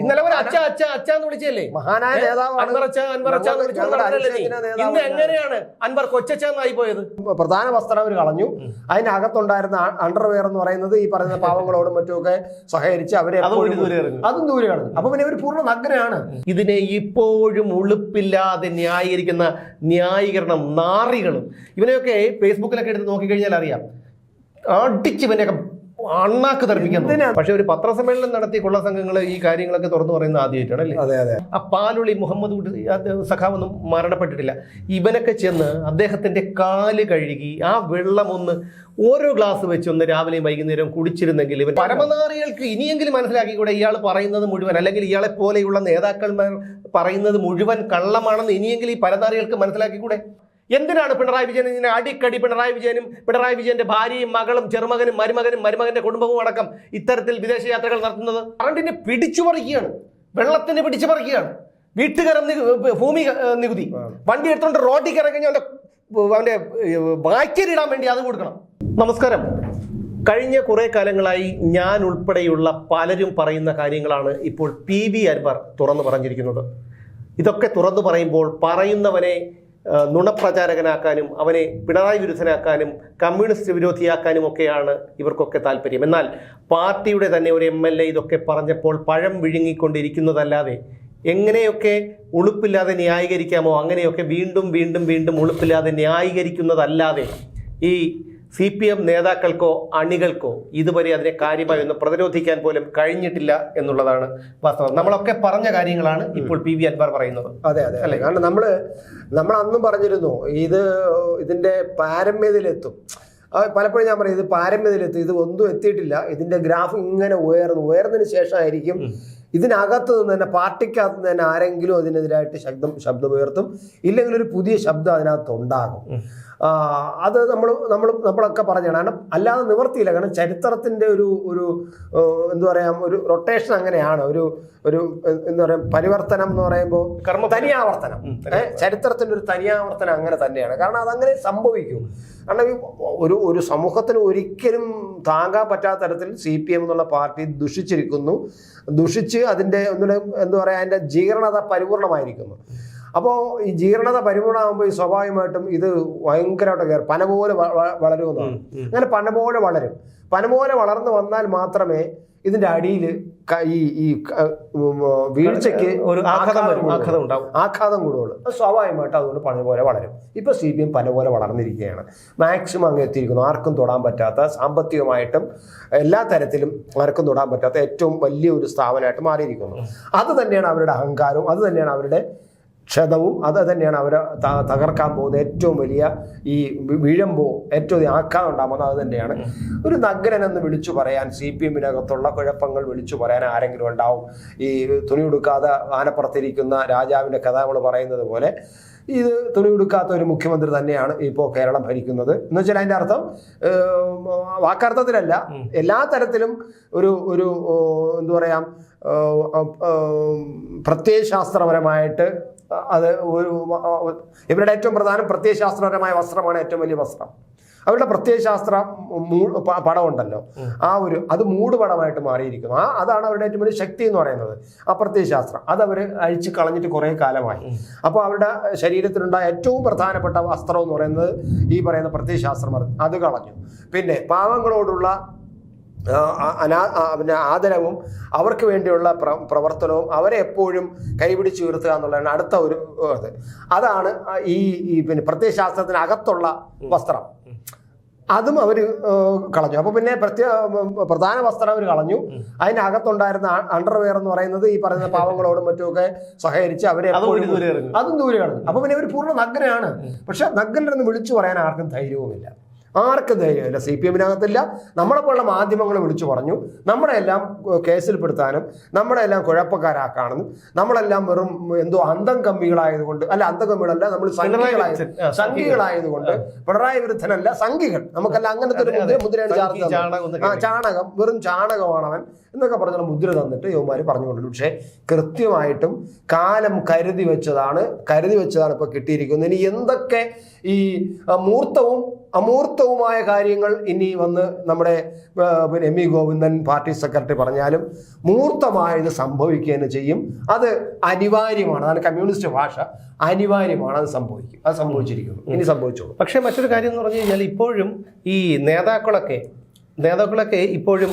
ഇന്നലെ ഒരു അച്ഛ അച്ഛ അച്ഛ എന്ന് വിളിച്ചല്ലേ മഹാനായ നേതാവാണ് അൻവർ അച്ഛ അൻവർ അച്ഛ എന്ന് വിളിച്ചു ഇന്ന് എങ്ങനെയാണ് അൻവർ കൊച്ചായി പോയത്? പ്രധാന വസ്ത്രം അവർ കളഞ്ഞു. അതിനകത്തുണ്ടായിരുന്ന അണ്ടർവെയർ എന്ന് പറയുന്നത് ഈ പറയുന്ന പാവങ്ങളോടും മറ്റുമൊക്കെ സഹകരിച്ച് അവരെ അതും ദൂരെയാണ്. അപ്പൊ പിന്നെ ഒരു പൂർണ നഗ്നയാണ് ഇതിനെ ഇപ്പോഴും ഉളുപ്പില്ലാതെ ന്യായീകരിക്കുന്ന ന്യായീകരണം നാറികളും. ഇവനെയൊക്കെ ഫേസ്ബുക്കിലൊക്കെ എടുത്ത് നോക്കിക്കഴിഞ്ഞാൽ അറിയാം. അടിച്ച് ഇവനെയൊക്കെ അണ്ണാക്ക് തെറിപ്പിക്കാൻ? പക്ഷെ ഒരു പത്രസമ്മേളനം നടത്തി കൊള്ള സംഘങ്ങൾ ഈ കാര്യങ്ങളൊക്കെ തുറന്നു പറയുന്നത് ആദ്യമായിട്ടാണ് അല്ലേ? അതെ അതെ. ആ പാലുളി മുഹമ്മദ് സഖാവൊന്നും മരണപ്പെട്ടിട്ടില്ല. ഇവനൊക്കെ ചെന്ന് അദ്ദേഹത്തിന്റെ കാൽ കഴുകി ആ വെള്ളം ഒന്ന് ഓരോ ഗ്ലാസ് വെച്ചൊന്ന് രാവിലെയും വൈകുന്നേരം കുടിച്ചിരുന്നെങ്കിൽ ഇവൻ പരമനാറികൾക്ക് ഇനിയെങ്കിലും മനസ്സിലാക്കി മനസ്സിലാക്കിക്കൂടെ ഇയാൾ പറയുന്നത് മുഴുവൻ? അല്ലെങ്കിൽ ഇയാളെ പോലെയുള്ള നേതാക്കന്മാർ പറയുന്നത് മുഴുവൻ കള്ളമാണെന്ന് ഇനിയെങ്കിലും ഈ പരനാറികൾക്ക് മനസ്സിലാക്കിക്കൂടെ? എന്തിനാണ് പിണറായി വിജയൻ ഇങ്ങനെ അടിക്കടി പിണറായി വിജയനും പിണറായി വിജയന്റെ ഭാര്യയും മകളും ചെറുമകനും മരുമകനും മരുമകന്റെ കുടുംബവും അടക്കം ഇത്തരത്തിൽ വിദേശ യാത്രകൾ നടത്തുന്നത്? കറണ്ടിനെ പിടിച്ചു പറിക്കുകയാണ്. വെള്ളത്തിന് പിടിച്ചു പറിക്കുകയാണ്. വീട്ടുകരം ഭൂമി നികുതി. വണ്ടി എടുത്തുകൊണ്ട് റോഡിൽ കിറങ്ങി അവന്റെ അവന്റെ വാക്യരിടാൻ വേണ്ടി അത് കൊടുക്കണം. നമസ്കാരം. കഴിഞ്ഞ കുറെ കാലങ്ങളായി ഞാൻ ഉൾപ്പെടെയുള്ള പലരും പറയുന്ന കാര്യങ്ങളാണ് ഇപ്പോൾ പി വി അൻവർ തുറന്നു പറഞ്ഞിരിക്കുന്നത്. ഇതൊക്കെ തുറന്നു പറയുമ്പോൾ പറയുന്നവനെ നുണപ്രചാരകനാക്കാനും അവനെ പിണറായി വിരുദ്ധനാക്കാനും കമ്മ്യൂണിസ്റ്റ് വിരോധിയാക്കാനും ഒക്കെയാണ് ഇവർക്കൊക്കെ താല്പര്യം. എന്നാൽ പാർട്ടിയുടെ തന്നെ ഒരു എം എൽ എ ഇതൊക്കെ പറഞ്ഞപ്പോൾ പഴം വിഴുങ്ങിക്കൊണ്ടിരിക്കുന്നതല്ലാതെ എങ്ങനെയൊക്കെ ഉളുപ്പില്ലാതെ ന്യായീകരിക്കാമോ അങ്ങനെയൊക്കെ വീണ്ടും വീണ്ടും വീണ്ടും ഉളുപ്പില്ലാതെ ന്യായീകരിക്കുന്നതല്ലാതെ ഈ സി പി എം നേതാക്കൾക്കോ അണികൾക്കോ ഇതുവരെ അതിനെ കാര്യമായി ഒന്ന് പ്രതിരോധിക്കാൻ പോലും കഴിഞ്ഞിട്ടില്ല എന്നുള്ളതാണ് വാസ്തവം. നമ്മളൊക്കെ പറഞ്ഞ കാര്യങ്ങളാണ് ഇപ്പോൾ പി വി അൻവർ പറയുന്നത്. അതെ അതെ അല്ലെ? കാരണം നമ്മൾ നമ്മൾ അന്നും പറഞ്ഞിരുന്നു ഇത് ഇതിന്റെ പാരമ്യതയിലെത്തും. പലപ്പോഴും ഞാൻ പറയും ഇത് പാരമ്യതയിലെത്തും ഇത് ഒന്നും എത്തിയിട്ടില്ല ഇതിന്റെ ഗ്രാഫ് ഇങ്ങനെ ഉയർന്നു ഉയർന്നതിന് ശേഷമായിരിക്കും ഇതിനകത്ത് നിന്ന് തന്നെ പാർട്ടിക്കകത്ത് നിന്ന് തന്നെ ആരെങ്കിലും അതിനെതിരായിട്ട് ശബ്ദം ശബ്ദമുയർത്തും ഇല്ലെങ്കിൽ ഒരു പുതിയ ശബ്ദം അതിനകത്ത് ഉണ്ടാകും. അത് നമ്മൾ നമ്മൾ നമ്മളൊക്കെ പറഞ്ഞാണ് കാരണം അല്ലാതെ നിവർത്തിയില്ല. കാരണം ചരിത്രത്തിന്റെ ഒരു ഒരു എന്താ പറയുക ഒരു റൊട്ടേഷൻ അങ്ങനെയാണ്. ഒരു ഒരു എന്താ പറയുക പരിവർത്തനം എന്ന് പറയുമ്പോൾ തനിയാവർത്തനം. ചരിത്രത്തിന്റെ ഒരു തനിയാവർത്തനം അങ്ങനെ തന്നെയാണ്. കാരണം അതങ്ങനെ സംഭവിക്കും. കാരണം ഒരു ഒരു സമൂഹത്തിന് ഒരിക്കലും താങ്ങാൻ പറ്റാത്ത തരത്തിൽ സി പി എം എന്നുള്ള പാർട്ടി ദുഷിച്ചിരിക്കുന്നു. ദുഷിച്ച് അതിന്റെ എന്താ പറയുക അതിന്റെ ജീർണത പരിപൂർണമായിരിക്കുന്നു. അപ്പോൾ ഈ ജീർണത പരിപൂർണമാകുമ്പോൾ ഈ സ്വാഭാവികമായിട്ടും ഇത് ഭയങ്കരമായിട്ട് കയറും. പന പോലെ വളരുമെന്നാണ് അങ്ങനെ പന പോലെ വളരും. പന പോലെ വളർന്നു വന്നാൽ മാത്രമേ ഇതിന്റെ അടിയിൽ ഈ ഈ വീഴ്ചയ്ക്ക് ഒരു ആഘാതം ആഘാതം ഉണ്ടാവും ആഘാതം കൂടുള്ളൂ അത് സ്വാഭാവികമായിട്ട് അതുകൊണ്ട് പല പോലെ വളരും. ഇപ്പൊ സി പി എം പല പോലെ വളർന്നിരിക്കുകയാണ്. മാക്സിമം അങ്ങ് എത്തിയിരിക്കുന്നു. ആർക്കും തൊടാൻ പറ്റാത്ത സാമ്പത്തികമായിട്ടും എല്ലാ തരത്തിലും ആർക്കും തൊടാൻ പറ്റാത്ത ഏറ്റവും വലിയ ഒരു സ്ഥാപനമായിട്ട് മാറിയിരിക്കുന്നു. അത് തന്നെയാണ് അവരുടെ അഹങ്കാരവും. അത് തന്നെയാണ് അവരുടെ ക്ഷതവും അത് തന്നെയാണ് അവരെ തകർക്കാൻ പോകുന്ന ഏറ്റവും വലിയ ഈ വിഴമ്പോ ഏറ്റവും ഉണ്ടാകുന്നത് അത് തന്നെയാണ്. ഒരു നഗ്നൻ എന്ന് വിളിച്ചു പറയാൻ സി പി എമ്മിനകത്തുള്ള കുഴപ്പങ്ങൾ വിളിച്ചു പറയാൻ ആരെങ്കിലും ഉണ്ടാവും? ഈ തുണി ഉടുക്കാതെ ആനപ്പുറത്തിരിക്കുന്ന രാജാവിന്റെ കഥ നമ്മൾ പറയുന്നത് പോലെ ഇത് തുണി ഉടുക്കാത്ത ഒരു മുഖ്യമന്ത്രി തന്നെയാണ് ഇപ്പോൾ കേരളം ഭരിക്കുന്നത്. എന്ന് വെച്ചാൽ അതിന്റെ അർത്ഥം വാക്കർത്ഥത്തിലല്ല എല്ലാ തരത്തിലും ഒരു ഒരു എന്തു പറയാം പ്രത്യയശാസ്ത്രപരമായിട്ട് അത് ഒരു ഇവരുടെ ഏറ്റവും പ്രധാനം പ്രത്യയശാസ്ത്രപരമായ വസ്ത്രമാണ് ഏറ്റവും വലിയ വസ്ത്രം. അവരുടെ പ്രത്യയശാസ്ത്ര മൂ- പടമുണ്ടല്ലോ. ആ ഒരു അത് മൂടുപടമായിട്ട് മാറിയിരിക്കുന്നു. ആ അതാണ് അവരുടെ ഏറ്റവും വലിയ ശക്തി എന്ന് പറയുന്നത്. ആ പ്രത്യയശാസ്ത്രം. അത് അവർ അഴിച്ച് കളഞ്ഞിട്ട് കുറേ കാലമായി. അപ്പോൾ അവരുടെ ശരീരത്തിലുണ്ടായ ഏറ്റവും പ്രധാനപ്പെട്ട വസ്ത്രം എന്ന് പറയുന്നത് ഈ പറയുന്ന പ്രത്യയശാസ്ത്രം അത് കളഞ്ഞു. പിന്നെ പാവങ്ങളോടുള്ള അനാ പിന്നെ ആദരവും അവർക്ക് വേണ്ടിയുള്ള പ്ര പ്രവർത്തനവും അവരെ എപ്പോഴും കൈപിടിച്ച് ഉയർത്തുക എന്നുള്ളതാണ് അടുത്ത ഒരു ഇത് അതാണ് ഈ പിന്നെ പ്രത്യയശാസ്ത്രത്തിനകത്തുള്ള വസ്ത്രം. അതും അവർ കളഞ്ഞു. അപ്പോൾ പിന്നെ പ്രത്യേക പ്രധാന വസ്ത്രം അവർ കളഞ്ഞു. അതിനകത്തുണ്ടായിരുന്ന അണ്ടർവെയർ എന്ന് പറയുന്നത് ഈ പറയുന്ന പാവങ്ങളോടും മറ്റുമൊക്കെ സഹകരിച്ച് അവരെ അതും എപ്പോഴും ദൂരെ അതും ദൂരെ കളഞ്ഞു. അപ്പോൾ പിന്നെ അവർ പൂർണ നഗ്നരാണ്. പക്ഷെ നഗ്നരെന്ന് വിളിച്ചു പറയാൻ ആർക്കും ധൈര്യവുമില്ല. ആർക്കും ധൈര്യമില്ല. സി പി എമ്മിനകത്തില്ല. നമ്മളെ പോലുള്ള മാധ്യമങ്ങൾ വിളിച്ചു പറഞ്ഞു. നമ്മളെ എല്ലാം കേസിൽപ്പെടുത്താനും നമ്മളെല്ലാം കുഴപ്പക്കാരാക്കാണെന്നും നമ്മളെല്ലാം വെറും എന്തോ അന്തം കമ്പികളായതുകൊണ്ട് അല്ല അന്തം കമ്പികളല്ല നമ്മൾ സംഘികളായതുകൊണ്ട് പിണറായി വിരുദ്ധനല്ല സംഘികൾ. നമുക്കെല്ലാം അങ്ങനത്തെ ഒരു മുദ്ര- മുദ്രയാണ് ചാണകം ആ ചാണകം. വെറും ചാണകമാണവൻ എന്നൊക്കെ പറഞ്ഞ മുദ്ര തന്നിട്ട് യുവമാര് പറഞ്ഞുകൊണ്ടു. പക്ഷേ കൃത്യമായിട്ടും കാലം കരുതി വെച്ചതാണ് കരുതി വെച്ചതാണ് ഇപ്പൊ കിട്ടിയിരിക്കുന്നത്. ഇനി എന്തൊക്കെ ഈ മൂർത്തവും അമൂർത്തവുമായ കാര്യങ്ങൾ ഇനി വന്ന് നമ്മുടെ പിന്നെ M V Govindan party secretary പറഞ്ഞാലും മൂർത്തമായത് സംഭവിക്കുക ചെയ്യും. അത് അനിവാര്യമാണ്. അതാണ് കമ്മ്യൂണിസ്റ്റ് ഭാഷ. അനിവാര്യമാണ് അത് സംഭവിക്കും അത് സംഭവിച്ചിരിക്കുന്നു. ഇനി സംഭവിച്ചോളൂ. പക്ഷേ മറ്റൊരു കാര്യം എന്ന് പറഞ്ഞു കഴിഞ്ഞാൽ ഇപ്പോഴും ഈ നേതാക്കളൊക്കെ നേതാക്കളൊക്കെ ഇപ്പോഴും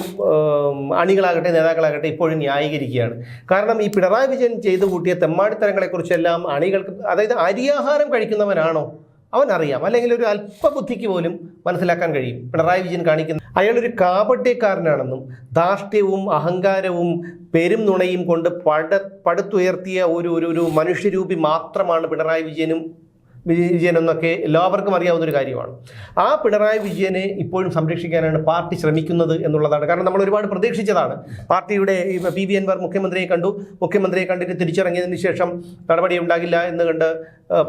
അണികളാകട്ടെ നേതാക്കളാകട്ടെ ഇപ്പോഴും ന്യായീകരിക്കുകയാണ്. കാരണം ഈ പിണറായി വിജയൻ ചെയ്തു കൂട്ടിയ തെമ്മാടിത്തരങ്ങളെക്കുറിച്ചെല്ലാം അണികൾക്ക് അതായത് അരിയാഹാരം കഴിക്കുന്നവനാണോ? അവൻ അറിയാം അല്ലെങ്കിൽ ഒരു അല്പബുദ്ധിക്ക് പോലും മനസ്സിലാക്കാൻ കഴിയും. പിണറായി വിജയൻ കാണിക്കുന്ന അയാളൊരു കാപട്യക്കാരനാണെന്നും ധാർഷ്ട്യവും അഹങ്കാരവും പെരും നുണയും കൊണ്ട് പട പടുത്തുയർത്തിയ ഒരു ഒരു മനുഷ്യരൂപി മാത്രമാണ് പിണറായി വിജയനും വിജയൻ എന്നൊക്കെ എല്ലാവർക്കും അറിയാവുന്ന ഒരു കാര്യമാണ്. ആ പിണറായി വിജയനെ ഇപ്പോഴും സംരക്ഷിക്കാനാണ് പാർട്ടി ശ്രമിക്കുന്നത് എന്നുള്ളതാണ്. കാരണം നമ്മൾ ഒരുപാട് പ്രതീക്ഷിച്ചതാണ്. പാർട്ടിയുടെ പി വി എൻവർ മുഖ്യമന്ത്രിയെ കണ്ടു. മുഖ്യമന്ത്രിയെ കണ്ടിട്ട് തിരിച്ചിറങ്ങിയതിന് ശേഷം നടപടി ഉണ്ടാകില്ല എന്ന് കണ്ട്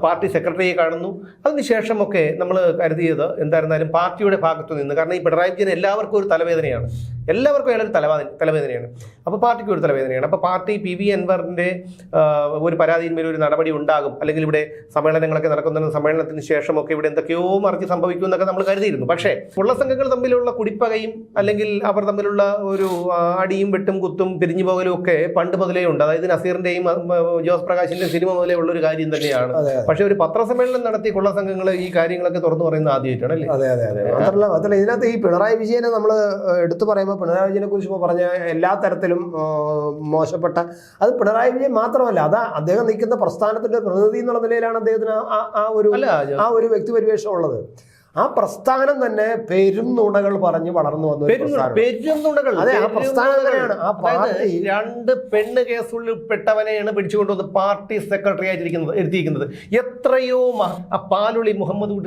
പാർട്ടി സെക്രട്ടറിയെ കാണുന്നു. അതിനുശേഷമൊക്കെ നമ്മൾ കരുതിയത് എന്തായിരുന്നാലും പാർട്ടിയുടെ ഭാഗത്തു നിന്ന് കാരണം ഈ പിണറായി വിജയൻ എല്ലാവർക്കും ഒരു തലവേദനയാണ്. എല്ലാവർക്കും അയാളൊരു തലവേദന തലവേദനയാണ്. അപ്പോൾ പാർട്ടിക്ക് ഒരു തലവേദനയാണ്. അപ്പോൾ പാർട്ടി പി വി എൻവറിന്റെ ഒരു പരാതിയിന്മേൽ ഒരു നടപടി ഉണ്ടാകും. അല്ലെങ്കിൽ ഇവിടെ സമ്മേളനങ്ങളൊക്കെ നടക്കുന്ന സമ്മേളനത്തിന് ശേഷമൊക്കെ ഇവിടെ എന്തൊക്കെയോ മറിച്ച് സംഭവിക്കും എന്നൊക്കെ നമ്മൾ കരുതിയിരുന്നു. പക്ഷേ ഉള്ള സംഘങ്ങൾ തമ്മിലുള്ള കുടിപ്പകയും അല്ലെങ്കിൽ അവർ തമ്മിലുള്ള ഒരു അടിയും വെട്ടും കുത്തും പിരിഞ്ഞു പോകലും ഒക്കെ പണ്ട് മുതലേ ഉണ്ട്. അതായത് നസീറിന്റെയും ജോസ് പ്രകാശിന്റെയും സിനിമ മുതലേ ഉള്ള ഒരു കാര്യം തന്നെയാണ്. പക്ഷെ ഒരു പത്രസമ്മേളനം നടത്തി കൊള്ള സംഘങ്ങൾ ഈ കാര്യങ്ങളൊക്കെ തുറന്നു പറയുന്നത് ആദ്യമായിട്ടാണ് അല്ലേ? അതെ അതെ അതെ. മാത്രമല്ല മാത്രമല്ല ഇതിനകത്ത് ഈ പിണറായി വിജയനെ നമ്മൾ എടുത്തു പറയുമ്പോൾ പിണറായി വിജയനെ കുറിച്ച് ഇപ്പോൾ പറഞ്ഞ എല്ലാ തരത്തിലും മോശപ്പെട്ട അത് പിണറായി വിജയൻ മാത്രമല്ല അതാ അദ്ദേഹം നിൽക്കുന്ന പ്രസ്ഥാനത്തിന്റെ പ്രതിനിധി എന്നുള്ള നിലയിലാണ് അദ്ദേഹത്തിന് ആ- ഒരു ആ ഒരു വ്യക്തി പരിവേഷം ഉള്ളത് ആ പ്രസ്ഥാനം തന്നെ പെരും നുണകൾ പറഞ്ഞ് വളർന്നു വന്നു പെരും നുണകൾ അതെ, ആ പ്രസ്ഥാനം തന്നെയാണ് ആ പാർട്ടി- രണ്ട് പെണ്ണ് കേസുകളിൽ പെട്ടവനെയാണ് പിടിച്ചുകൊണ്ടുവന്ന് പാർട്ടി സെക്രട്ടറി ആയിട്ടിരിക്കുന്നത് എഴുതിയിരിക്കുന്നത് എത്രയോ ആ പാലുളി മുഹമ്മദ്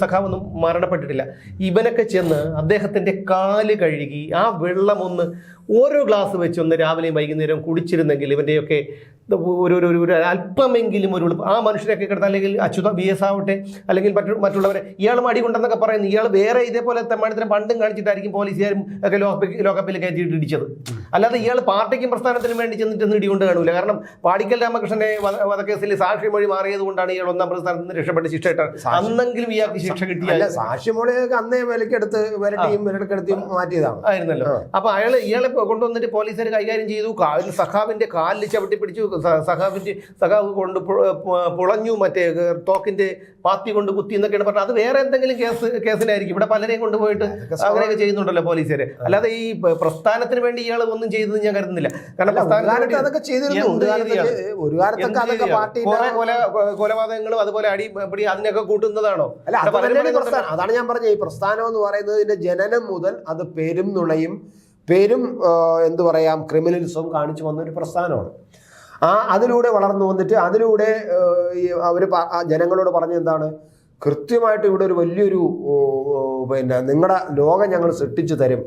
സഖാവൊന്നും മരണപ്പെട്ടിട്ടില്ല. ഇവനൊക്കെ ചെന്ന് അദ്ദേഹത്തിന്റെ കാൽ കഴുകി ആ വെള്ളം ഒന്ന് ഓരോ ഗ്ലാസ് വെച്ച് ഒന്ന് രാവിലെയും വൈകുന്നേരം കുടിച്ചിരുന്നെങ്കിൽ ഇവന്റെയൊക്കെ ഒരു ഒരു ഒരു- ഒരു അല്പമെങ്കിലും ഒരു ആ മനുഷ്യരൊക്കെ കിടന്നാൽ അല്ലെങ്കിൽ അച്യുത ബി എസ് ആവട്ടെ അല്ലെങ്കിൽ മറ്റു മറ്റുള്ളവരെ ഇയാൾ മടി കൊണ്ടെന്നൊക്കെ പറയുന്നു. ഇയാൾ വേറെ ഇതേപോലെ തെമ്മാടിത്തരം പണ്ടും കാണിച്ചിട്ടായിരിക്കും പോലീസുകാരും ഒക്കെ ലോകപ്പിൽ കയറ്റിയിട്ട് ഇടിച്ചത്. അല്ലാതെ ഇയാൾ പാർട്ടിക്കും പ്രസ്ഥാനത്തിനും വേണ്ടി ചെന്നിട്ട് ഇടികൊണ്ട് കാണൂല. കാരണം പാടിക്കൽ രാമകൃഷ്ണനെ വധ- വധക്കേസിൽ സാക്ഷി മൊഴി മാറിയത് കൊണ്ടാണ് ഇയാൾ ഒന്നാം പ്രസ്ഥാനത്ത് നിന്ന് രക്ഷപ്പെട്ട് ശിക്ഷ ഇട്ടത്. അന്നെങ്കിലും ഇയാൾക്ക് ശിക്ഷ കിട്ടിയ കിട്ടിയ സാക്ഷിമൊഴിയൊക്കെ അന്നേ വിലക്കെടുത്ത് വിരട്ടിയും വിരക്കെടുത്തിയും മാറ്റിയതാണ്. ആയിരുന്നല്ലോ. അപ്പൊ അയാൾ ഇയാളെ കൊണ്ടുവന്നിട്ട് പോലീസുകാർ കൈകാര്യം ചെയ്തു. സഖാവിന്റെ കാലിൽ ചവിട്ടി പിടിച്ചു. സഖാവിന്റെ സഖാവ് കൊണ്ട് പുളഞ്ഞു. മറ്റേ തോക്കിന്റെ പാത്തി കൊണ്ട് കുത്തി എന്നൊക്കെയാണ് പറഞ്ഞത്. അത് വേറെ എന്തെങ്കിലും കേസ് കേസിലായിരിക്കും. ഇവിടെ പലരെയും കൊണ്ടുപോയിട്ട് അങ്ങനെയൊക്കെ ചെയ്യുന്നുണ്ടല്ലോ പോലീസുകാർ അല്ലാതെ ഈ പ്രസ്ഥാനത്തിന് വേണ്ടി ഇയാൾ ഒന്നും ചെയ്തത് ഞാൻ കരുതുന്നില്ല. കാരണം പ്രസ്ഥാനത്തിന് അതൊക്കെ ചെയ്തിരുന്നു. കൊലപാതകങ്ങളും അതുപോലെ അടി പിടി അതിനൊക്കെ കൂട്ടുന്നതാണോ? അതാണ് ഞാൻ പറഞ്ഞത്. ഈ പ്രസ്ഥാനം എന്ന് പറയുന്നത് ജനനം മുതൽ അത് പെരും നുണയും പെരും എന്തു പറയാം ക്രിമിനൽസും കാണിച്ചു വന്ന ഒരു പ്രസ്ഥാനമാണ്. ആ അതിലൂടെ വളർന്നു വന്നിട്ട് അതിലൂടെ അവർ ജനങ്ങളോട് പറഞ്ഞ എന്താണ്? കൃത്യമായിട്ട് ഇവിടെ ഒരു വലിയൊരു പിന്നെ നിങ്ങളുടെ ലോകം ഞങ്ങൾ സൃഷ്ടിച്ചു തരും.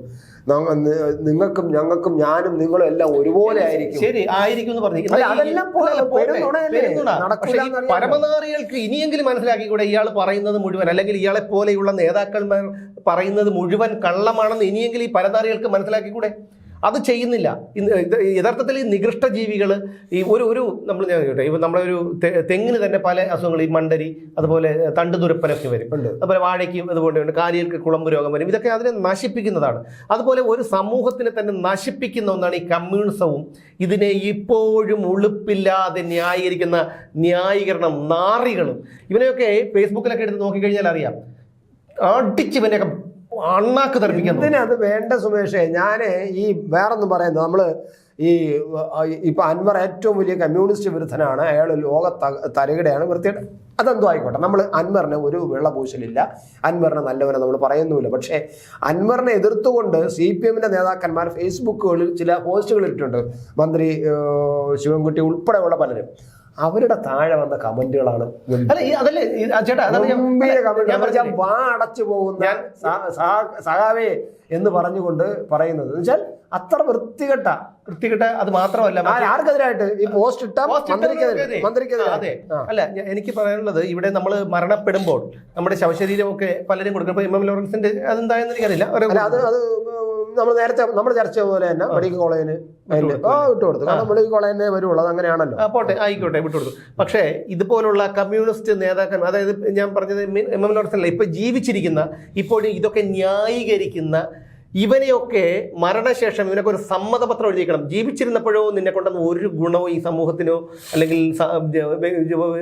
നിങ്ങൾക്കും ഞങ്ങൾക്കും ഞാനും നിങ്ങളും എല്ലാം ഒരുപോലെ ആയിരിക്കും. ശരി ആയിരിക്കും എന്ന് പറഞ്ഞു? പരമനാറികൾക്ക് ഇനിയെങ്കിലും മനസ്സിലാക്കിക്കൂടെ ഇയാൾ പറയുന്നത് മുഴുവൻ അല്ലെങ്കിൽ ഇയാളെ പോലെയുള്ള നേതാക്കന്മാർ പറയുന്നത് മുഴുവൻ കള്ളമാണെന്ന് ഇനിയെങ്കിലും ഈ പരനാറികൾക്ക് മനസ്സിലാക്കിക്കൂടെ? അത് ചെയ്യുന്നില്ല. യഥാർത്ഥത്തിൽ ഈ നികൃഷ്ട ജീവികൾ ഈ ഒരു ഒരു നമ്മൾ ഞാൻ ഇപ്പം നമ്മളൊരു തെ- തെങ്ങിന് തന്നെ പല അസുഖങ്ങൾ ഈ മണ്ടരി അതുപോലെ തണ്ട് തണ്ടുതുരപ്പനൊക്കെ വരും. അതുപോലെ വാഴയ്ക്കും അതുപോലെ കാലിയർക്ക് കുളമ്പ് രോഗം വരും. ഇതൊക്കെ അതിനെ നശിപ്പിക്കുന്നതാണ്. അതുപോലെ ഒരു സമൂഹത്തിനെ തന്നെ നശിപ്പിക്കുന്ന ഒന്നാണ് ഈ കമ്മ്യൂണിസവും. ഇതിനെ ഇപ്പോഴും ഉളുപ്പില്ലാതെ ന്യായീകരിക്കുന്ന ന്യായീകരണം നാറികളും. ഇവനെയൊക്കെ ഫേസ്ബുക്കിലൊക്കെ എടുത്ത് നോക്കിക്കഴിഞ്ഞാൽ അറിയാം. അടിച്ച് ഇവനെയൊക്കെ അണ്ണാക്ക് തെറിപ്പിക്കുന്നു അത് വേണ്ട സുമേഷേ? ഞാൻ ഈ വേറൊന്നും പറയുന്നത് നമ്മൾ ഈ ഇപ്പൊ അൻവർ ഏറ്റവും വലിയ കമ്മ്യൂണിസ്റ്റ് വിരുദ്ധനാണ്. അയാൾ ലോക തരികിടയാണ് വൃത്തിയുടെ അതെന്തോ ആയിക്കോട്ടെ. നമ്മൾ അൻവറിന് ഒരു വെള്ളപൂശലില്ല അൻവറിനെ നല്ലവനെ നമ്മൾ പറയുന്നുമില്ല. പക്ഷേ അൻവറിനെ എതിർത്തുകൊണ്ട് സി പി എമ്മിന്റെ നേതാക്കന്മാർ ഫേസ്ബുക്കുകളിൽ ചില പോസ്റ്റുകൾ ഇട്ടിട്ടുണ്ട്. മന്ത്രി ശിവൻകുട്ടി ഉൾപ്പെടെയുള്ള പലരും. അവരുടെ താഴെ വന്ന കമന്റുകളാണ് അതല്ലേ ചേട്ടാ ഞാൻ വാ അടച്ചു പോകുന്ന സ- സഹ- സഖാവേ എന്ന് പറഞ്ഞുകൊണ്ട് പറയുന്നത്. എന്ന് വെച്ചാൽ അത്ര വൃത്തികെട്ട വൃത്തികെട്ട അത് മാത്രമല്ല ആർക്കെതിരായിട്ട്? ഈ പോസ്റ്റ് ഇട്ട മന്ത്രിക്കെതിരെ അല്ല എനിക്ക് പറയാനുള്ളത് ഇവിടെ നമ്മൾ മരണപ്പെടുമ്പോൾ നമ്മുടെ ശവശരീരമൊക്കെ പലരും കൊടുക്കും ഇപ്പൊ എം എം ലോറൻസിന്റെ അതെന്തായെന്ന് എനിക്കറിയില്ല. അത് അത് നമ്മൾ നേരത്തെ നമ്മൾ ചർച്ച ചെയ്ത പോലെ തന്നെ മെഡിക്കൽ കോളേജിന് വിട്ടു കൊടുത്തു കാരണം മെഡിക്കൽ കോളേജിനെ വരുള്ളൂ അത് അങ്ങനെയാണല്ലോ പോട്ടെ ആയിക്കോട്ടെ വിട്ടുകൊടുത്തു. പക്ഷേ ഇതുപോലുള്ള കമ്മ്യൂണിസ്റ്റ് നേതാക്കന്മാർ അതായത് ഞാൻ പറഞ്ഞത് എം എം ലോറൻസ് അല്ല ഇപ്പൊ ജീവിച്ചിരിക്കുന്ന ഇപ്പോഴും ഇതൊക്കെ ന്യായീകരിക്കുന്ന ഇവനെയൊക്കെ മരണശേഷം ഇവനൊക്കെ ഒരു സമ്മതപത്രം എഴുതിക്കണം ജീവിച്ചിരുന്നപ്പോഴോ നിന്നെ കൊണ്ടൊന്നും ഒരു ഗുണവും ഈ സമൂഹത്തിനോ അല്ലെങ്കിൽ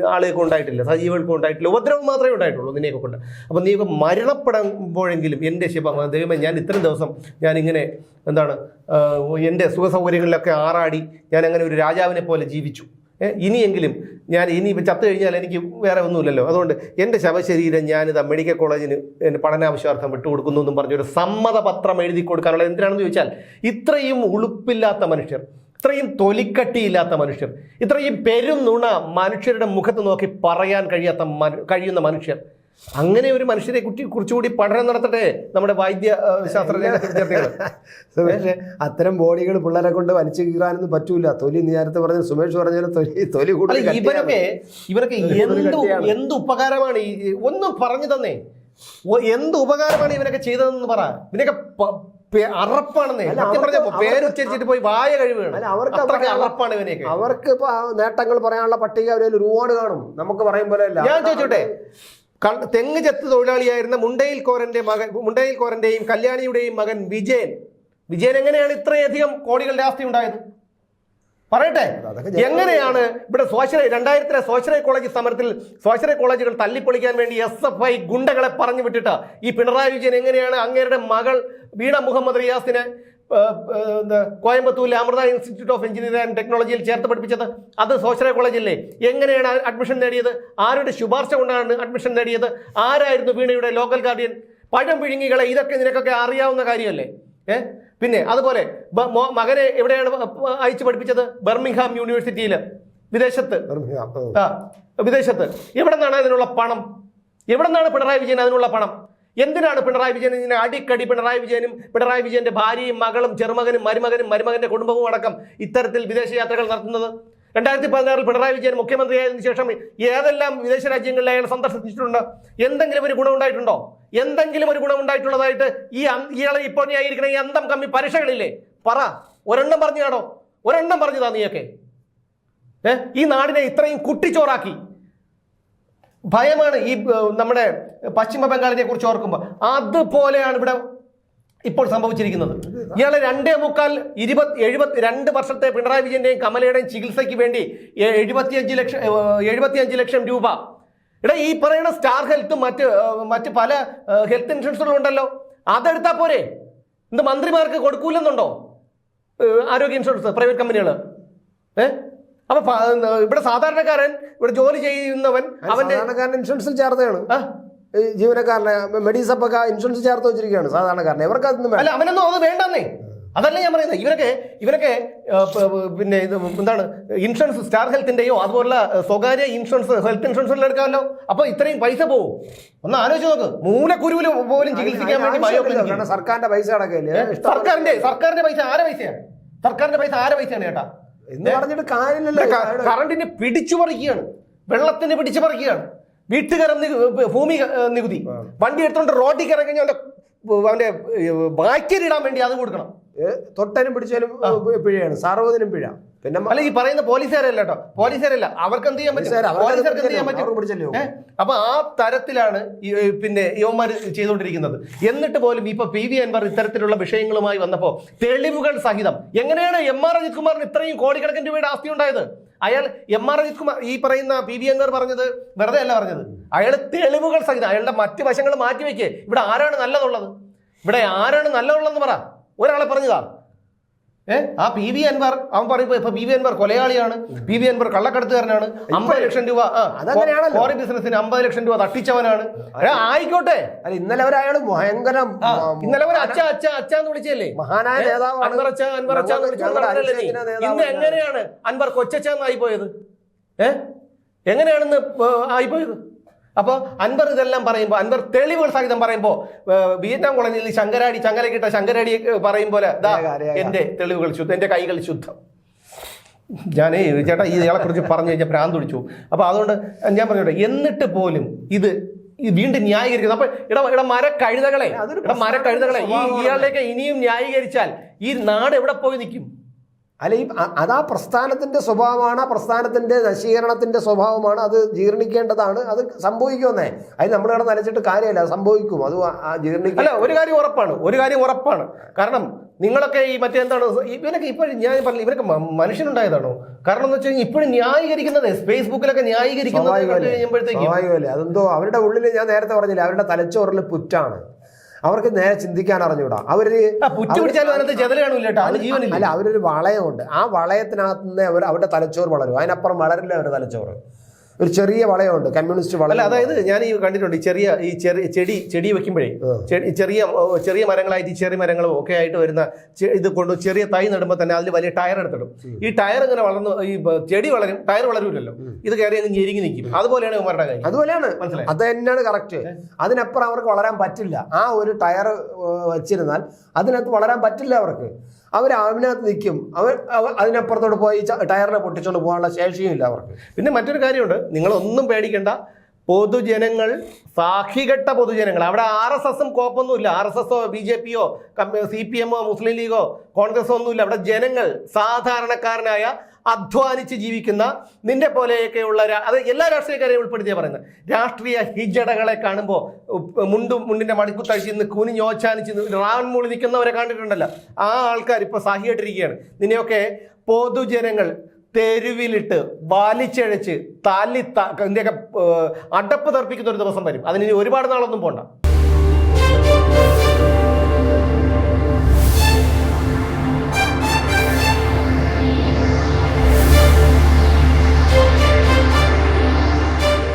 ആളുകൾക്ക് ഉണ്ടായിട്ടില്ല. സജീവകൾക്കും ഉണ്ടായിട്ടില്ല. ഉപദ്രവം മാത്രമേ ഉണ്ടായിട്ടുള്ളൂ നിന്നെയൊക്കെ കൊണ്ട്. അപ്പം നീയൊക്കെ മരണപ്പെടുമ്പോഴെങ്കിലും എന്റെ ശിവ ദൈവമേ ഞാൻ ഇത്രയും ദിവസം ഞാനിങ്ങനെ എന്താണ് ആ, എന്റെ സുഖസൗകര്യങ്ങളിലൊക്കെ ആറാടി. ഞാൻ അങ്ങനെ ഒരു രാജാവിനെ പോലെ ജീവിച്ചു. ഇനിയെങ്കിലും ഞാൻ ഇനി ചത്തു കഴിഞ്ഞാൽ എനിക്ക് വേറെ ഒന്നുമില്ലല്ലോ. അതുകൊണ്ട് എന്റെ ശവശരീരം ഞാനിത് മെഡിക്കൽ കോളേജിന് പഠനാവശ്യാർത്ഥം വിട്ടുകൊടുക്കുന്നു എന്നും പറഞ്ഞൊരു സമ്മതപത്രം എഴുതി കൊടുക്കാനുള്ള എന്തിനാണെന്ന് ചോദിച്ചാൽ ഇത്രയും ഉളുപ്പില്ലാത്ത മനുഷ്യർ ഇത്രയും തൊലിക്കട്ടിയില്ലാത്ത മനുഷ്യർ ഇത്രയും പെരും നുണ മനുഷ്യരുടെ മുഖത്ത് നോക്കി പറയാൻ കഴിയാത്ത കഴിയുന്ന മനുഷ്യർ അങ്ങനെ ഒരു മനുഷ്യരെ കുട്ടി കുറച്ചുകൂടി പഠനം നടത്തട്ടെ നമ്മുടെ വൈദ്യ ശാസ്ത്ര സുമേഷ് അത്തരം ബോഡികൾ പിള്ളേരെ കൊണ്ട് വലിച്ചു കീറാനൊന്നും പറ്റൂല. തൊലി നേരത്തെ പറഞ്ഞ സുമേഷ് പറഞ്ഞ തൊലി തൊലി കൂടുതൽ ഇവരൊക്കെ ഇവരൊക്കെ എന്ത് എന്ത് ഉപകാരമാണ് ഈ ഒന്നും പറഞ്ഞു തന്നെ. എന്ത് ഉപകാരമാണ് ഇവരൊക്കെ ചെയ്തതെന്ന് പറ. ഇവനൊക്കെ അറപ്പാണെന്നേ. പേരുച്ചരിച്ചിട്ട് പോയി വായ കഴിവാണ് അവർക്ക് അത്രയ്ക്ക് അറപ്പാണ് ഇവനെയൊക്കെ. അവർക്ക് ഇപ്പൊ നേട്ടങ്ങൾ പറയാനുള്ള പട്ടിക അവരെ ഒരുപാട് കാണും. നമുക്ക് പറയും പോലെ ഞാൻ ചോദിച്ചോട്ടെ? തെങ്ങ് ചത്ത് തൊഴിലാളിയായിരുന്ന മുണ്ടയിൽ കോരന്റെ മകൻ മുണ്ടയിൽ കോരന്റെയും കല്യാണിയുടെയും മകൻ വിജയൻ. വിജയൻ എങ്ങനെയാണ് ഇത്രയധികം കോടികളുടെ ആസ്തി ഉണ്ടായത്? പറയട്ടെ. എങ്ങനെയാണ് ഇവിടെ സ്വാശ്രയ രണ്ടായിരത്തിലെ സ്വാശ്രയ കോളേജ് സമരത്തിൽ സ്വാശ്രയ കോളേജുകൾ തല്ലിപ്പൊളിക്കാൻ വേണ്ടി എസ് എഫ് ഐ ഗുണ്ടകളെ പറഞ്ഞു വിട്ടിട്ട് ഈ പിണറായി വിജയൻ എങ്ങനെയാണ് അങ്ങേരുടെ മകൾ വീണ മുഹമ്മദ് റിയാസിനെ കോയമ്പത്തൂരിലെ Amrita institute of engineering and ടെക്നോളജിയിൽ ചേർത്ത് പഠിപ്പിച്ചത് അത് സ്വാശ്രയ കോളേജല്ലേ? എങ്ങനെയാണ് അഡ്മിഷൻ നേടിയത്? ആരുടെ ശുപാർശ കൊണ്ടാണ് അഡ്മിഷൻ നേടിയത്? ആരായിരുന്നു വീണയുടെ ലോക്കൽ ഗാർഡിയൻ പഴം പിഴുങ്ങികളെ ഇതൊക്കെ നിനക്കൊക്കെ അറിയാവുന്ന കാര്യമല്ലേ? ഏ? പിന്നെ അതുപോലെ മകനെ എവിടെയാണ് അയച്ചു പഠിപ്പിച്ചത്? ബർമിംഗ്ഹാം യൂണിവേഴ്സിറ്റിയിൽ വിദേശത്ത്. ആ. വിദേശത്ത്. എവിടെ നിന്നാണ് അതിനുള്ള പണം? എവിടെ നിന്നാണ് പിണറായി വിജയൻ അതിനുള്ള പണം? എന്തിനാണ് പിണറായി വിജയൻ ഇങ്ങനെ അടിക്കടി പിണറായി വിജയനും പിണറായി വിജയന്റെ ഭാര്യയും മകളും ചെറുമകനും മരുമകനും മരുമകന്റെ കുടുംബവും അടക്കം ഇത്തരത്തിൽ വിദേശ യാത്രകൾ നടത്തുന്നത്? രണ്ടായിരത്തി പതിനാറിൽ പിണറായി വിജയൻ മുഖ്യമന്ത്രിയായതിനു ശേഷം ഏതെല്ലാം വിദേശ രാജ്യങ്ങളിൽ അയാൾ സന്ദർശിച്ചിട്ടുണ്ട്? എന്തെങ്കിലും ഒരു ഗുണം ഉണ്ടായിട്ടുണ്ടോ? എന്തെങ്കിലും ഒരു ഗുണം ഉണ്ടായിട്ടുള്ളതായിട്ട് ഈ ഇയാളെ ഇപ്പോൾ ന്യായീകരിക്കുന്ന ഈ അന്തം കമ്മി പരീക്ഷകളില്ലേ? പറ. ഒരെണ്ണം പറഞ്ഞു കാണോ ഒരെണ്ണം പറഞ്ഞതാ നീയൊക്കെ? ഏ? ഈ നാടിനെ ഇത്രയും കുട്ടിച്ചോറാക്കി. ഭയമാണ് ഈ നമ്മുടെ പശ്ചിമ ബംഗാളിനെ കുറിച്ച് ഓർക്കുമ്പോൾ അതുപോലെയാണ് ഇവിടെ ഇപ്പോൾ സംഭവിച്ചിരിക്കുന്നത്. ഇയാളെ രണ്ടേ മുക്കാൽ ഇരുപത് എഴുപത്തി രണ്ട് വർഷത്തെ പിണറായി വിജയന്റെയും കമലയുടെയും ചികിത്സയ്ക്ക് വേണ്ടി എഴുപത്തിയഞ്ച് ലക്ഷം എഴുപത്തിയഞ്ച് ലക്ഷം രൂപ. ഇവിടെ ഈ പറയുന്ന സ്റ്റാർ ഹെൽത്തും മറ്റ് മറ്റ് പല ഹെൽത്ത് ഇൻഷുറൻസുകളും ഉണ്ടല്ലോ. അതെടുത്താൽ പോരെ? ഇത് മന്ത്രിമാർക്ക് കൊടുക്കൂലെന്നുണ്ടോ? ആരോഗ്യ ഇൻഷുറൻസ് പ്രൈവറ്റ് കമ്പനികൾ ഏഹ് അപ്പൊ ഇവിടെ സാധാരണക്കാരൻ ഇവിടെ ജോലി ചെയ്യുന്നവൻ അവന്റെ ഇൻഷുറൻസിൽ ചേർന്നതാണ്. ജീവനക്കാരനെ മെഡീസപ്പ് ഒക്കെ ഇൻഷുറൻസ് ചേർത്ത് വെച്ചിരിക്കുകയാണ് സാധാരണക്കാരനെ. ഇവർക്ക് അതൊന്നും അല്ല അവനൊന്നും അത് വേണ്ടെന്നേ. അതല്ല ഞാൻ പറയുന്നത് ഇവരൊക്കെ ഇവരൊക്കെ പിന്നെ ഇത് എന്താണ് ഇൻഷുറൻസ് സ്റ്റാർ ഹെൽത്തിന്റെയോ അതുപോലുള്ള സ്വകാര്യ ഇൻഷുറൻസ് ഹെൽത്ത് ഇൻഷുറൻസ് എടുക്കാമല്ലോ. അപ്പോൾ ഇത്രയും പൈസ പോകും ഒന്ന് ആലോചിച്ച് നോക്ക്. മൂലക്കുരുവിൽ പോലും ചികിത്സിക്കാൻ വേണ്ടി സർക്കാരിന്റെ പൈസ അടക്കല്ലേ? സർക്കാരിന്റെ സർക്കാരിന്റെ പൈസ ആരെ പൈസയാണ് സർക്കാരിന്റെ പൈസ ആരെ പൈസയാണ് ചേട്ടാ? എന്ന് പറഞ്ഞിട്ട് കാര്യമില്ലല്ലോ. കറണ്ടിന് പിടിച്ചു പറിക്കുകയാണ് വെള്ളത്തിന് പിടിച്ചു പറിക്കുകയാണ് വീട്ടുകാരം ഭൂമി നികുതി. വണ്ടി എടുത്തോണ്ട് റോഡിൽ കിറങ്ങി അവന്റെ അവന്റെ വായ്ക്കരിടാൻ വേണ്ടി അത് കൊടുക്കണം. തൊട്ടനും പിടിച്ചാലും പിഴയാണ്. സാർവജനും പിഴ. പിന്നെ അല്ല ഈ പറയുന്ന പോലീസുകാരല്ല കേട്ടോ. പോലീസുകാരല്ല. അവർക്ക് എന്ത് ചെയ്യാൻ പറ്റും? പോലീസുകാർക്ക് എന്ത് ചെയ്യാൻ പറ്റും? അപ്പൊ ആ തരത്തിലാണ് പിന്നെ യുവമാർ ചെയ്തുകൊണ്ടിരിക്കുന്നത്. എന്നിട്ട് പോലും ഇപ്പൊ പി വി അൻവർ ഇത്തരത്തിലുള്ള വിഷയങ്ങളുമായി വന്നപ്പോ തെളിവുകൾ സഹിതം എങ്ങനെയാണ് എം ആർ അജിത് കുമാറിന് ഇത്രയും കോടിക്കണക്കിന് രൂപയുടെ ആസ്തി ഉണ്ടായത്? അയാൾ എം ആർ അജിത് കുമാർ ഈ പറയുന്ന പി വി അൻവർ പറഞ്ഞത് വെറുതെ അല്ല പറഞ്ഞത്. അയാൾ തെളിവുകൾ സഹിതം അയാളുടെ മറ്റ് വശങ്ങൾ മാറ്റി വെക്കേ ഇവിടെ ആരാണ് നല്ലതുള്ളത്? ഇവിടെ ആരാണ് നല്ലതുള്ളതെന്ന് പറ. ഒരാളെ പറഞ്ഞതാ. ഏ? ആ പി വി അൻവർ അവൻ പറയുമ്പോ ഇപ്പൊ പി വി അൻവർ കൊലയാളിയാണ്. പി വി അൻവർ കള്ളക്കടത്തുകാരനാണ്. അമ്പത് ലക്ഷം രൂപ. കോറി ബിസിനസിന് അമ്പത് ലക്ഷം രൂപ തട്ടിച്ചവനാണ്. ആയിക്കോട്ടെ. അല്ല ഇന്നലെ വരെ അയാൾ ഭയങ്കര ഇന്നലെ ഒരു അച്ഛ അച്ഛ അച്ഛ എന്ന് വിളിച്ചല്ലേ മഹാനായ ഏ, നേതാവാണ്. അൻവർ അച്ഛ അൻവർ അച്ഛ എന്ന് നേതാവാണ് ഇന്ന് എങ്ങനെയാണ് അൻവർ കൊച്ചച്ഛ എന്നായി പോയത്? ഏ? എങ്ങനെയാണെന്ന് ആയിപ്പോയത്? അപ്പൊ അൻവർ ഇതെല്ലാം പറയുമ്പോൾ അൻവർ തെളിവുകൾ സഹിതം പറയുമ്പോൾ വിയറ്റ്നാം കോളനിയിൽ ശങ്കരാടി ചങ്ങലക്കിട്ട ശങ്കരാടി പറയും പോലെ. എന്റെ തെളിവുകൾ ശുദ്ധം എന്റെ കൈകൾ ശുദ്ധം. ഞാൻ ചേട്ടാ ഈ ഇയാളെ കുറിച്ച് പറഞ്ഞു കഴിഞ്ഞാൽ ഭ്രാന്ത് പിടിച്ചു. അപ്പോൾ അതുകൊണ്ട് ഞാൻ പറഞ്ഞോട്ടെ എന്നിട്ട് പോലും ഇത് വീണ്ടും ന്യായീകരിക്കുന്നത് അപ്പൊ ഇട ഇട മര കഴുതകളെ അതൊരു ഇട മര കഴുതകളെ ഈ ഇയാളിലേക്ക് ഇനിയും ന്യായീകരിച്ചാൽ ഈ നാട് എവിടെ പോയി നിൽക്കും? അല്ല ഈ അത് അതാ പ്രസ്ഥാനത്തിന്റെ സ്വഭാവമാണ് ആ പ്രസ്ഥാനത്തിന്റെ നശീകരണത്തിന്റെ സ്വഭാവമാണ് അത് ജീർണിക്കേണ്ടതാണ് അത് സംഭവിക്കുമെന്നേ. അത് നമ്മൾ ഇവിടെ നനച്ചിട്ട് കാര്യമല്ല അത് സംഭവിക്കും അത് ജീർണിക്കും ആ അല്ല ഒരു കാര്യം ഉറപ്പാണ് ഒരു കാര്യം ഉറപ്പാണ്. കാരണം നിങ്ങളൊക്കെ ഈ മറ്റേ എന്താണ് ഇവനൊക്കെ ഇപ്പോഴും ഞാൻ പറഞ്ഞു ഇവരൊക്കെ മനുഷ്യനുണ്ടായതാണോ? കാരണം എന്ന് വെച്ചാൽ ഇപ്പോഴും ന്യായീകരിക്കുന്നത് ഫേസ്ബുക്കിലൊക്കെ ന്യായീകരിക്കുന്നത് കഴിയുമ്പോഴത്തേക്കും അതെന്തോ അവരുടെ ഉള്ളിൽ ഞാൻ നേരത്തെ പറഞ്ഞില്ല അവരുടെ തലച്ചോറിൽ പുറ്റാണ്. അവർക്ക് നേരെ ചിന്തിക്കാൻ അറിഞ്ഞൂടാ. അവർ അല്ല അവരൊരു വളയമുണ്ട്. ആ വളയത്തിനകത്ത് നിന്ന് അവർ അവരുടെ തലച്ചോറ് വളരും. അതിനപ്പുറം വളരില്ല അവരുടെ തലച്ചോറ്. ഒരു ചെറിയ വളയമുണ്ട് കമ്മ്യൂണിസ്റ്റ് വളയം അതായത് ഞാൻ ഈ കണ്ടിട്ടുണ്ട് ഈ ചെറിയ ഈ ചെറിയ ചെടി ചെടി വെക്കുമ്പോഴേ ചെറിയ ചെറിയ മരങ്ങളായിട്ട് ഈ ചെറിയ മരങ്ങളും ഒക്കെ ആയിട്ട് വരുന്ന ഇത് കൊണ്ട് ചെറിയ തൈ നടുമ്പോൾ തന്നെ അതിൽ വലിയ ടയർ എടുത്തിടും. ഈ ടയർ ഇങ്ങനെ വളർന്നു ഈ ചെടി വളരും ടയർ വളരൂലല്ലോ. ഇത് കയറി അങ്ങ് ഞെരുങ്ങി നിൽക്കും അതുപോലെയാണ് ഇവന്മാരുടെ കാര്യം. അതുപോലെയാണ്. മനസ്സിലായി? അത് തന്നെയാണ് കറക്റ്റ് അതിനപ്പുറം അവർക്ക് വളരാൻ പറ്റില്ല. ആ ഒരു ടയർ വെച്ചിരുന്നാൽ അതിനകത്ത് വളരാൻ പറ്റില്ല അവർക്ക്. അവർ അതിനകത്ത് നിൽക്കും. അവർ അതിനപ്പുറത്തോട്ട് പോയി ടയറിനെ പൊട്ടിച്ചുകൊണ്ട് പോകാനുള്ള ശേഷിയും ഇല്ല അവർക്ക്. പിന്നെ മറ്റൊരു കാര്യമുണ്ട്. നിങ്ങളൊന്നും പേടിക്കേണ്ട. പൊതുജനങ്ങൾ സാക്ഷികെട്ട പൊതുജനങ്ങൾ. അവിടെ ആർ എസ് എസും കോപ്പൊന്നുമില്ല. ആർ എസ് എസോ ബി ജെ പിയോ സി പി എമ്മോ മുസ്ലിം ലീഗോ കോൺഗ്രസോ ഒന്നുമില്ല. അവിടെ ജനങ്ങൾ സാധാരണക്കാരനായ അധ്വാനിച്ച് ജീവിക്കുന്ന നിന്റെ പോലെയൊക്കെയുള്ള അത് എല്ലാ രാഷ്ട്രീയക്കാരെയും ഉൾപ്പെടുത്തിയാ പറയുന്നത്. രാഷ്ട്രീയ ഹിജടകളെ കാണുമ്പോൾ മുണ്ടും മുണ്ടിന്റെ മണിക്കുത്തഴിച്ച് നിന്ന് കുനിഞ്ഞോച്ചാനിച്ച് റാൻ മൂളി നിൽക്കുന്നവരെ കണ്ടിട്ടുണ്ടല്ലോ. ആ ആൾക്കാർ ഇപ്പോൾ സാഹിയായിട്ടിരിക്കുകയാണ്. നിന്നെയൊക്കെ പൊതുജനങ്ങൾ തെരുവിലിട്ട് വലിച്ചഴച്ച് തല്ലി ഏഹ്, അടപ്പ് തെറിപ്പിക്കുന്ന ഒരു ദിവസം വരും. അതിന് ഒരുപാട് നാളൊന്നും പോണ്ട.